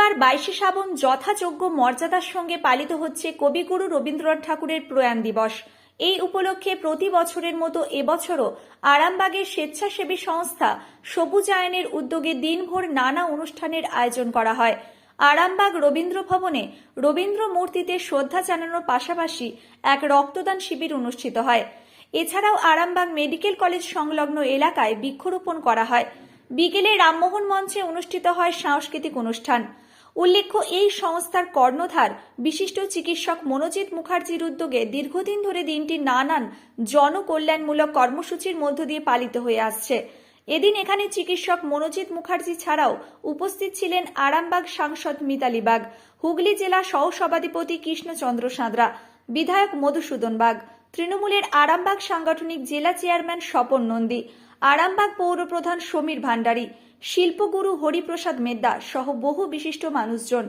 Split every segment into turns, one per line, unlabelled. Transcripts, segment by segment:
বুধবার বাইশে শ্রাবণ যথাযোগ্য মর্যাদার সঙ্গে পালিত হচ্ছে কবিগুরু রবীন্দ্রনাথ ঠাকুরের প্রয়াণ দিবস। এই উপলক্ষে প্রতি বছরের মতো এবছরও আরামবাগের স্বেচ্ছাসেবী সংস্থা সবুজায়নের উদ্যোগে দিনভর নানা অনুষ্ঠানের আয়োজন করা হয়। আরামবাগ রবীন্দ্র ভবনে রবীন্দ্র মূর্তিতে শ্রদ্ধা জানানোর পাশাপাশি এক রক্তদান শিবির অনুষ্ঠিত হয়। এছাড়াও আরামবাগ মেডিকেল কলেজ সংলগ্ন এলাকায় বৃক্ষরোপণ করা হয়। বিকেলে রামমোহন মঞ্চে অনুষ্ঠিত হয় সাংস্কৃতিক অনুষ্ঠান। উল্লেখ্য, এই সংস্থার কর্ণধার বিশিষ্ট চিকিৎসক মনোজিৎ মুখার্জির উদ্যোগে দীর্ঘদিন ধরে দিনটি নানান জনকল্যাণমূলক কর্মসূচির মধ্য দিয়ে পালিত হয়ে আসছে। এদিন এখানে চিকিৎসক মনোজিৎ মুখার্জি ছাড়াও উপস্থিত ছিলেন আরামবাগ সাংসদ মিতালি বাগ, হুগলি জেলা সহসভাধিপতি কৃষ্ণচন্দ্র সাঁতরা, বিধায়ক মধুসূদন বাগ, তৃণমূলের আরামবাগ সাংগঠনিক জেলা চেয়ারম্যান স্বপন নন্দী আরামবাগ পৌরপ্রধান সমীর ভান্ডারী, শিল্পগুরু হরিপ্রসাদ মেদ্দা সহ বহু বিশিষ্ট মানুষজন।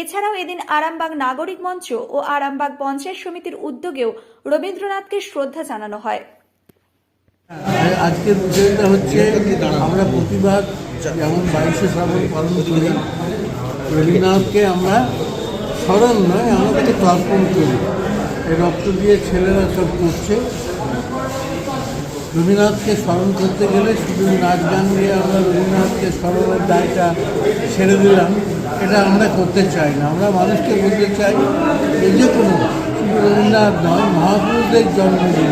এছাড়াও এদিন আরামবাগ নাগরিক মঞ্চ ও আরামবাগ পঞ্চায়েত সমিতির উদ্যোগেও রবীন্দ্রনাথকে শ্রদ্ধা জানানো হয়।
আজকের বিষয়টা হচ্ছে, আমরা প্রতিবাদ যেমন বাইশে শ্রাবণ পালন করি, রবীন্দ্রনাথকে আমরা স্মরণ নয় আমরা তাকে তর্পণ করি। রক্ত দিয়ে ছেলেরা সব করছে। রবীন্দ্রনাথকে স্মরণ করতে গেলে শুধু নাচ গান দিয়ে আমরা রবীন্দ্রনাথকে স্মরণের দায়টা ছেড়ে দিলাম, এটা আমরা করতে চাই না। আমরা মানুষকে বলতে চাই যে কোনো শুধু রবীন্দ্রনাথ নয়, মহাপুরুষদের জন্মদিন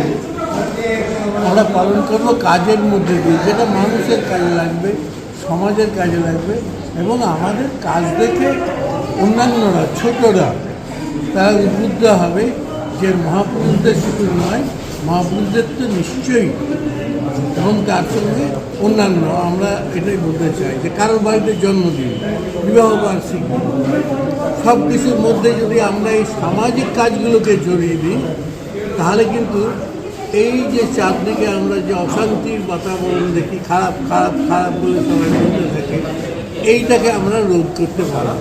আমরা পালন করব কাজের মধ্যে দিয়ে, যেটা মানুষের কাজে লাগবে, সমাজের কাজে লাগবে এবং আমাদের কাজ দেখে অন্যান্যরা, ছোটরা, তারা উদ্বুদ্ধ হবে যে মহাপুরুষদের শুধু নয় মহাপুরুষদের তো নিশ্চয়ই এবং তার সঙ্গে অন্যান্য, আমরা এটাই বলতে চাই যে কারোর বাড়িতে জন্মদিন, বিবাহ বার্ষিকী সব কিছুর মধ্যে যদি আমরা এই সামাজিক কাজগুলোকে জড়িয়ে দিই, তাহলে কিন্তু এই যে চারদিকে আমরা যে অশান্তির বাতাবরণ দেখি, খারাপ খারাপ খারাপ বলে সবাই বলতে থাকে, এইটাকে আমরা রোধ করতে পারব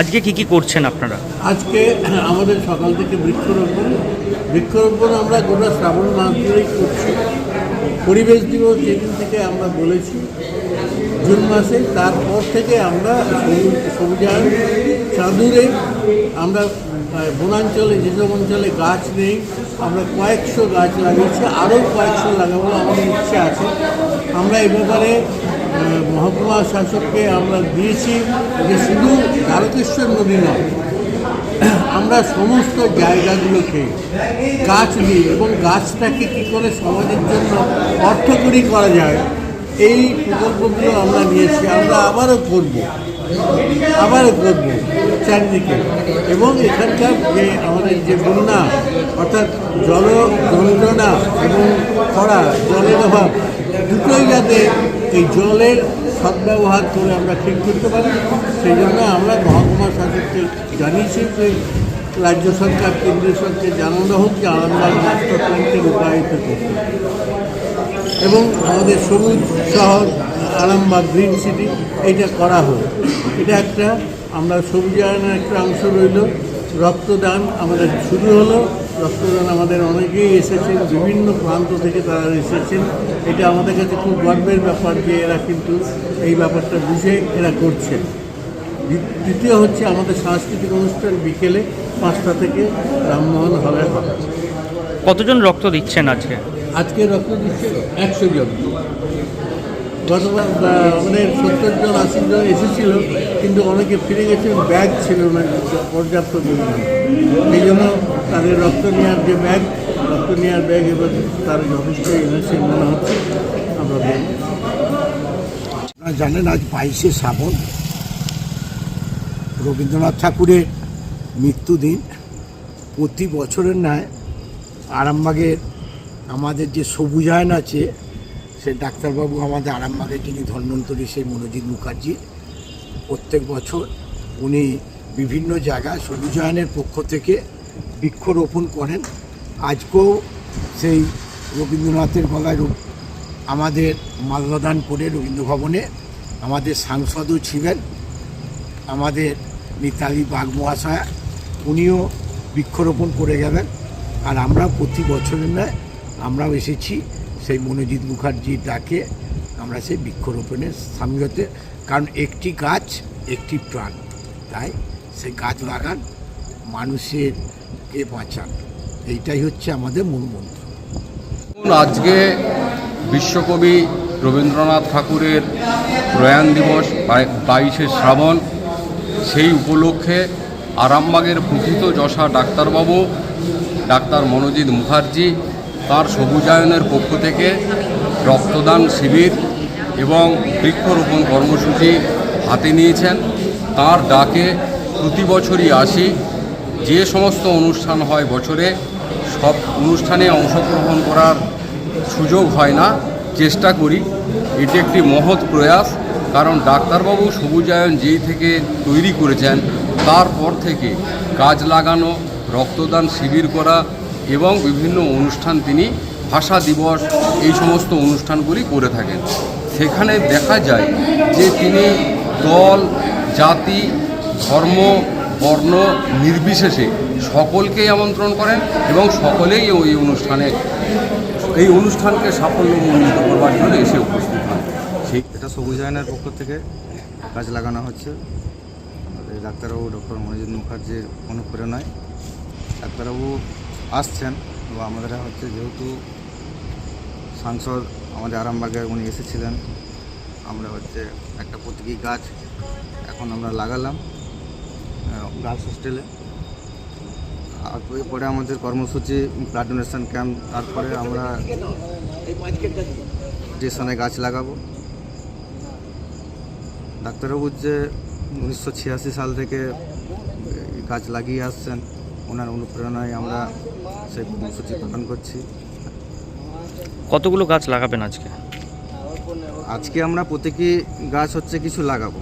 আজকে কি কি করছেন আপনারা?
আজকে আমাদের সকাল থেকে বৃক্ষরোপণ। বৃক্ষরোপণ আমরা গোটা শ্রাবণ মাস ধরেই করছি। পরিবেশ দিবস যেদিন থেকে আমরা বলেছি, জুন মাসে। তারপর থেকে আমরা সবুজ সবুজায়ন চাঁদুরে আমরা বনাঞ্চলে যেসব অঞ্চলে গাছ নেই, আমরা কয়েকশো গাছ লাগিয়েছি। আরও কয়েকশো লাগাবো আমাদের ইচ্ছে আছে। আমরা এ ব্যাপারে মহকুমা শাসককে আমরা দিয়েছি যে শুধু তারকেশ্বর নদী নয়, আমরা সমস্ত জায়গাগুলোকে গাছ দিই এবং গাছটাকে কী করে সমাজের জন্য অর্থকরী করা যায়, এই প্রকল্পগুলো আমরা নিয়েছি। আমরা আবারও করব আবারও করব চারিদিকে। এবং এখানকার যে আমাদের যে বন্যা, অর্থাৎ জল যন্ত্রণা এবং খরা, জলের অভাব, দুটোই যাতে এই জলের সদ্ব্যবহার করে আমরা ঠিক করতে পারি, সেই জন্য আমরা মহকুমা শাসককে জানিয়েছি যে রাজ্য সরকার, কেন্দ্রীয় সরকারকে জানানো হোক যে আরামবাগ মাস্টার প্ল্যানকে রূপায়িত করতে এবং আমাদের সবুজ শহর, আরামবাগ গ্রিন সিটি, এটা করা হোক। এটা একটা, আমরা সবুজায়নের একটা অংশ রইল, রক্তদান আমাদের শুরু হলো। রক্তদান আমাদের অনেকেই এসেছেন বিভিন্ন প্রান্ত থেকে তারা এসেছেন। এটা আমাদের কাছে খুব গর্বের ব্যাপার যে এরা কিন্তু এই ব্যাপারটা বুঝে এরা করছে দ্বিতীয় হচ্ছে আমাদের সাংস্কৃতিক অনুষ্ঠান বিকেলে পাঁচটা থেকে রামমোহন হলে হবে।
কতজন রক্ত দিচ্ছেন আজকে?
আজকে রক্ত দিচ্ছে একশো জন। গতবার আমাদের সত্তর জন আশি জন এসেছিল কিন্তু অনেকে ফিরে গেছে ব্যাগ ছিল না পর্যাপ্ত পরিমাণ। এই জন্য তাদের রক্ত নেওয়ার যে ব্যাগ, রক্ত নেওয়ার ব্যাগ এবার তার যথেষ্ট এনেছে মনে হচ্ছে আমরা।
আপনারা জানেন আজ বাইশে শ্রাবণ রবীন্দ্রনাথ ঠাকুরের মৃত্যুদিন প্রতি বছরের ন্যায় আরামবাগের আমাদের যে সবুজায়ন আছে, সে ডাক্তারবাবু আমাদের আরামবাগের যিনি ধন্বন্তরী, সেই মনোজিৎ মুখার্জি, প্রত্যেক বছর উনি বিভিন্ন জায়গায় সবুজায়নের পক্ষ থেকে বৃক্ষরোপণ করেন। আজকেও সেই রবীন্দ্রনাথের গলায় আমাদের মাল্যদান করে রবীন্দ্র ভবনে আমাদের সাংসদও ছিলেন। আমাদের মিতালি বাগ মহাশয়া, উনিও বৃক্ষরোপণ করে গেলেন। আর আমরা প্রতি বছরের নয় আমরাও এসেছি সেই মনোজিৎ মুখার্জির ডাকে আমরা সেই বৃক্ষরোপণের সামিল হতে। কারণ একটি গাছ একটি প্রাণ, তাই সেই গাছ লাগান। মানুষের কে বাঁচান। এইটাই হচ্ছে আমাদের মূল মন্ত্র।
আজকে বিশ্বকবি রবীন্দ্রনাথ ঠাকুরের প্রয়াণ দিবস, বাই- বাইশে শ্রাবণ, সেই উপলক্ষে আরামবাগের প্রকৃত যশা ডাক্তারবাবু, ডাক্তার মনোজিৎ মুখার্জি, তার সবুজায়নের পক্ষ থেকে রক্তদান শিবির এবং বৃক্ষরোপণ কর্মসূচি হাতে নিয়েছেন। তার ডাকে প্রতি বছরই আসি। যে সমস্ত অনুষ্ঠান হয় বছরে, সব অনুষ্ঠানে অংশগ্রহণ করার সুযোগ হয় না, চেষ্টা করি। এটি একটি মহৎ প্রয়াস, কারণ ডাক্তারবাবু সবুজায়ন যেই থেকে তৈরি করেছেন, তারপর থেকে গাছ লাগানো, রক্তদান শিবির করা এবং বিভিন্ন অনুষ্ঠান তিনি ভাষা দিবস, এই সমস্ত অনুষ্ঠানগুলি করে থাকেন। সেখানে দেখা যায় যে তিনি দল, জাতি, ধর্ম বর্ণ নির্বিশেষে সকলকেই আমন্ত্রণ করেন এবং সকলেই ওই অনুষ্ঠানে, এই অনুষ্ঠানকে সাফল্যমণ্ডিত করবার জন্য এসে উপস্থিত হন। সেই
এটা সবুজ সবুজায়নের পক্ষ থেকে গাছ লাগানো হচ্ছে। আমাদের ডাক্তারবাবু ডক্টর মনোজিৎ মুখার্জির অনুপ্রেরণায় ডাক্তারবাবু আসছেন এবং আমাদের হচ্ছে যেহেতু সাংসদ আমাদের আরামবাগে উনি এসেছিলেন, আমরা হচ্ছে একটা প্রতীকী গাছ এখন আমরা লাগালাম। গার্লস হোস্টেলে আর এরপরে আমাদের কর্মসূচি ব্লাড ডোনেশন ক্যাম্প তারপরে আমরা স্টেশনে গাছ লাগাবো। ডাক্তারবাবু যে উনিশশো ছিয়াশি সাল থেকে গাছ লাগিয়ে আসছেন ওনার অনুপ্রেরণায় আমরা সেই কর্মসূচি পালন করছি।
কতগুলো গাছ লাগাবেন আজকে?
আজকে আমরা প্রতীকী গাছ হচ্ছে কিছু লাগাবো।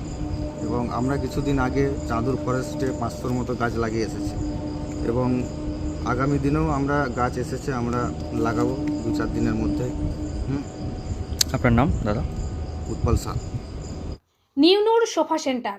এবং আমরা কিছুদিন আগে চাঁদুর ফরেস্টে পাঁচশোর মতো গাছ লাগিয়ে এসেছি। এবং আগামী দিনেও আমরা গাছ এসেছে আমরা লাগাবো দু চার দিনের মধ্যে। হুম?
আপনার নাম দাদা?
উৎপল সাল
নিউনোর সোফা সেন্টার।